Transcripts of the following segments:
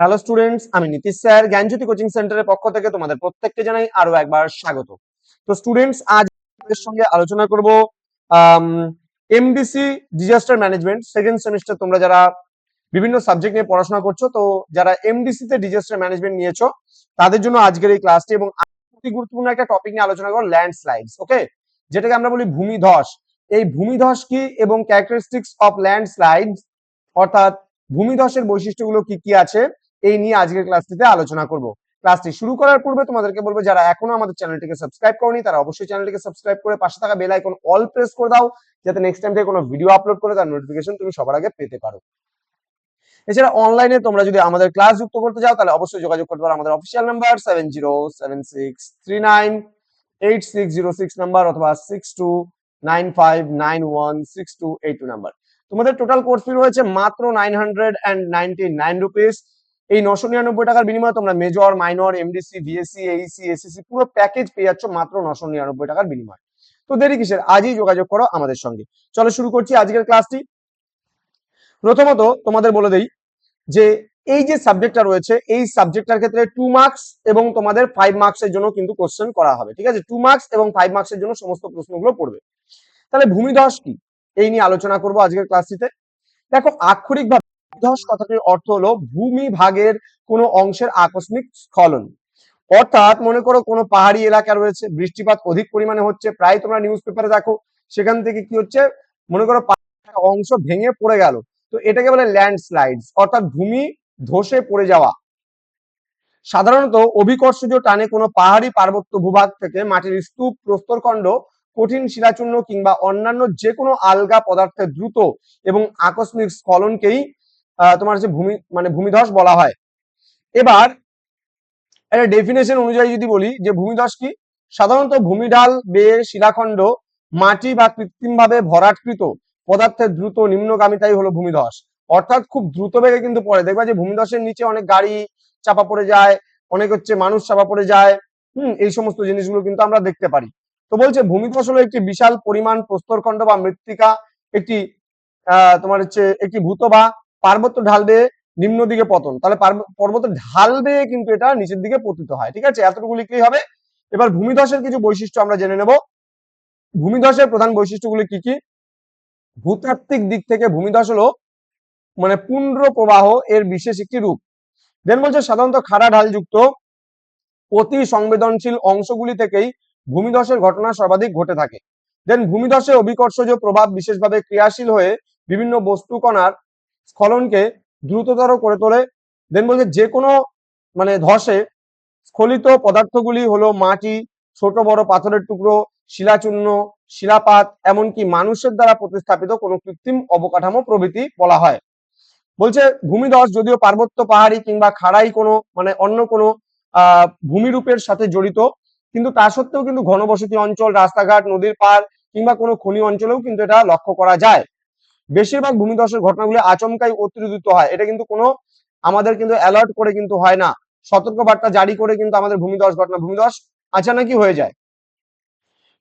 Hello students আমি Nitish sir, জ্ঞানজ্যোতি coaching সেন্টারের পক্ষ থেকে তোমাদের প্রত্যেককে জানাই আরও একবার স্বাগত। তো স্টুডেন্টস আজ আপনাদের সঙ্গে আলোচনা করব MDC disaster management second semester তোমরা যারা বিভিন্ন সাবজেক্ট নিয়ে পড়াশোনা করছ, তো যারা এমডিসি তে ডিজাস্টার ম্যানেজমেন্ট নিয়েছো, তাদের জন্য আজকের এই ক্লাসটি এবং অতি গুরুত্বপূর্ণ একটা টপিক নিয়ে আলোচনা করব ল্যান্ডস্লাইডস ওকে যেটাকে আমরা বলি ভূমিধস। এই ভূমিধস কি এবং ক্যারেক্টারিস্টিক্স অফ ল্যান্ডস্লাইডস অর্থাৎ ভূমিধসের বৈশিষ্ট্যগুলো কি কি আছে এই নিয়ে আজকের ক্লাসটিতে আলোচনা করব। ক্লাসটি শুরু করার পূর্বে তোমাদেরকে বলব, যারা এখনও আমাদের চ্যানেলটিকে সাবস্ক্রাইব করনি, তারা অবশ্যই চ্যানেলটিকে সাবস্ক্রাইব করে পাশে থাকা বেল আইকন অল প্রেস করে দাও, যাতে নেক্সট টাইম থেকে কোনো ভিডিও আপলোড করে তার নোটিফিকেশন তুমি সবার আগে পেতে পারো। এছাড়া অনলাইনে তোমরা যদি আমাদের ক্লাস যুক্ত করতে চাও, তাহলে অবশ্যই যোগাযোগ করতে পারো আমাদের official number seven zero seven six three nine eight six zero six number অথবা six two nine five nine one six two eight two number তোমাদের টোটাল কোর্স ফি রয়েছে মাত্র nine hundred and ninety nine rupees এই নশো নিরানব্বই টাকার বিনিময়ে তোমরা major minor MDC VSC AEC SEC পুরো প্যাকেজ পেয়ে যাচ্ছ মাত্র নশো নিরানব্বই টাকার বিনিময়ে। তো দেরি কিসের? আজই যোগাযোগ করো আমাদের সঙ্গে। চলো শুরু করছি আজকের ক্লাসটি। প্রথমত তোমাদের বলে দেই যে এই যে সাবজেক্টটা রয়েছে, এই সাবজেক্টটার ক্ষেত্রে টু মার্কস এবং তোমাদের ফাইভ মার্কসের জন্য কিন্তু কোশ্চেন করা হবে, ঠিক আছে? টু মার্কস এবং ফাইভ মার্কসের জন্য সমস্ত প্রশ্নগুলো পড়বে। তাহলে ভূমিধস কি? এই নিয়ে আলোচনা করব আজকের ক্লাসটিতে। দেখো আক্ষরিক ভূমিধস কথাটির অর্থ হলো ভূমি ভাগের কোনো অংশের আকস্মিক স্খলন। অর্থাৎ মনে করো কোনো পাহাড়ি এলাকা রয়েছে, বৃষ্টিপাত অধিক পরিমাণে হচ্ছে, প্রায় তোমরা নিউজ পেপারে দেখো, সেখান থেকে কি হচ্ছে, মনে করো অংশ ভেঙে পড়ে গেল। তো এটাকে বলে ল্যান্ডস্লাইডস অর্থাৎ ভূমি ধসে পড়ে যাওয়া। সাধারণত অভিকর্ষজ টানে কোনো পাহাড়ি পার্বত্য ভূভাগ থেকে মাটির স্তূপ, প্রস্তরখণ্ড, কঠিন শিলাচূর্ণ কিংবা অন্যান্য যে কোনো আলগা পদার্থের দ্রুত এবং আকস্মিক স্খলনকেই তোমার হচ্ছে ভূমি মানে ভূমিধস বলা হয়। এবার একটা ডেফিনেশন অনুযায়ী যদি বলি, যে ভূমিধস কি? সাধারণত ভূমিঢাল বেয়ে শিলাখণ্ড, মাটি বা কৃত্রিমভাবে ভরাটকৃত পদার্থের দ্রুত নিম্নগামিতাই হলো ভূমিধস। অর্থাৎ খুব দ্রুত বেগে কিন্তু পড়ে। দেখবা যে ভূমিধসের নিচে অনেক গাড়ি চাপা পড়ে যায়, অনেক হচ্ছে মানুষ চাপা পড়ে যায়, হুম, এই সমস্ত জিনিসগুলো কিন্তু আমরা দেখতে পারি। তো বলছে ভূমিধস হলো একটি বিশাল পরিমাণ প্রস্তরখণ্ড বা মৃত্তিকা, একটি, আহ, তোমার হচ্ছে একটি ভূত বা পার্বত্য ঢাল বেয়ে নিম্ন দিকে পতন। তাহলে পর্বত ঢাল বেয়ে কিন্তু এটা নিচের দিকে পতিত হয়। ঠিক আছে? এতটুকু লিখলেই হবে। এবার ভূমিধসের কিছু বৈশিষ্ট্য আমরা জেনে নেব। ভূমিধসের প্রধান বৈশিষ্ট্যগুলি কি কি? ভূতাত্ত্বিক দিক থেকে ভূমিধস হলো মানে পুন্ড্র প্রবাহ এর বিশেষ একটি রূপ। দেন বলছে সাধারণত খাড়া ঢালযুক্ত, অতি সংবেদনশীল অংশগুলি থেকেই ভূমিধসের ঘটনা সর্বাধিক ঘটে থাকে। দেন ভূমিধসে অভিকর্ষজ প্রভাব বিশেষভাবে ক্রিয়াশীল হয়ে বিভিন্ন বস্তু কণার স্খলনকে দ্রুততর করে তোলে। দেন বলছে যে কোনো মানে ধসে স্খলিত পদার্থগুলি হলো মাটি, ছোট, বড়, পাথরের টুকরো, শিলাচূর্ণ, শিলাপাত, এমনকি মানুষের দ্বারা প্রতিস্থাপিত কোনো কৃত্রিম অবকাঠামো প্রভৃতি বলা হয়। বলছে ভূমিধস যদিও পার্বত্য পাহাড়ি কিংবা খাড়াই কোনো মানে অন্য কোনো ভূমিরূপের সাথে জড়িত, কিন্তু তা সত্ত্বেও কিন্তু ঘনবসতি অঞ্চল, রাস্তাঘাট, নদীর পার কিংবা কোনো খনি অঞ্চলেও কিন্তু এটা লক্ষ্য করা যায়। বেশিরভাগ ভূমিধসের ঘটনাগুলি আচমকাই অতিরোধিত হয়। এটা কিন্তু কোনো আমাদের কিন্তু অ্যালার্ট করে কিন্তু হয় না। সতর্ক বার্তা জারি করে কিন্তু আমাদের ভূমিধস ঘটনা, ভূমিধস আচানকই হয়ে যায়?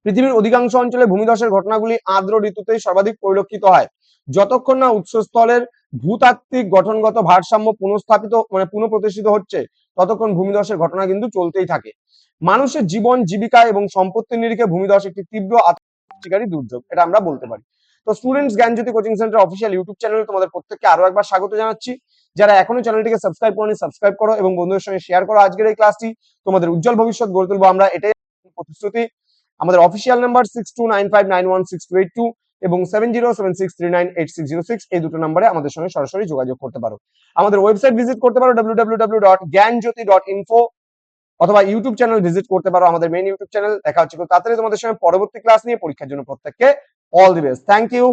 পৃথিবীর অধিকাংশ অঞ্চলে ভূমিধসের ঘটনাগুলি আর্দ্র ঋতুতেই সর্বাধিক পরিলক্ষিত হয়। যতক্ষণ না উৎসস্থলের ভূতাত্ত্বিক গঠনগত ভারসাম্য পুনঃস্থাপিত মানে পুনঃপ্রতিষ্ঠিত হচ্ছে, ততক্ষণ ভূমিধসের ঘটনা কিন্তু চলতেই থাকে। মানুষের জীবন, জীবিকা এবং সম্পত্তির নিরিখে ভূমিধস একটি তীব্র আত্মকারী দুর্যোগ, এটা আমরা বলতে পারি। তো students Gyanjyoti coaching centre official YouTube চ্যানেলে তোমাদের প্রত্যেককে আরও একবার স্বাগত জানাচ্ছি। যারা এখনও চ্যানেলটিকে সাবস্ক্রাইব করনি সাবস্ক্রাইব করো এবং বন্ধুদের সঙ্গে শেয়ার করো আজকের এই ক্লাসটি তোমাদের উজ্জ্বল ভবিষ্যৎ গড়ে তুলবো আমরা, এটাই প্রতিশ্রুতি। আমাদের official number six two nine five nine one six two eight two এবং seven zero seven six three nine eight six zero six এই দুটো নাম্বারে আমাদের সঙ্গে সরাসরি যোগাযোগ করতে পারো। আমাদের ওয়েবসাইট ভিজিট করতে পারো W W W dot Gyanjyoti dot info অথবা ইউটিউব চ্যানেল ভিজিট করতে পারো আমাদের মেইন ইউটিউব চ্যানেল দেখা হচ্ছে তাড়াতাড়ি তোমাদের সঙ্গে পরবর্তী ক্লাস নিয়ে পরীক্ষার জন্য প্রত্যেককে all the best thank you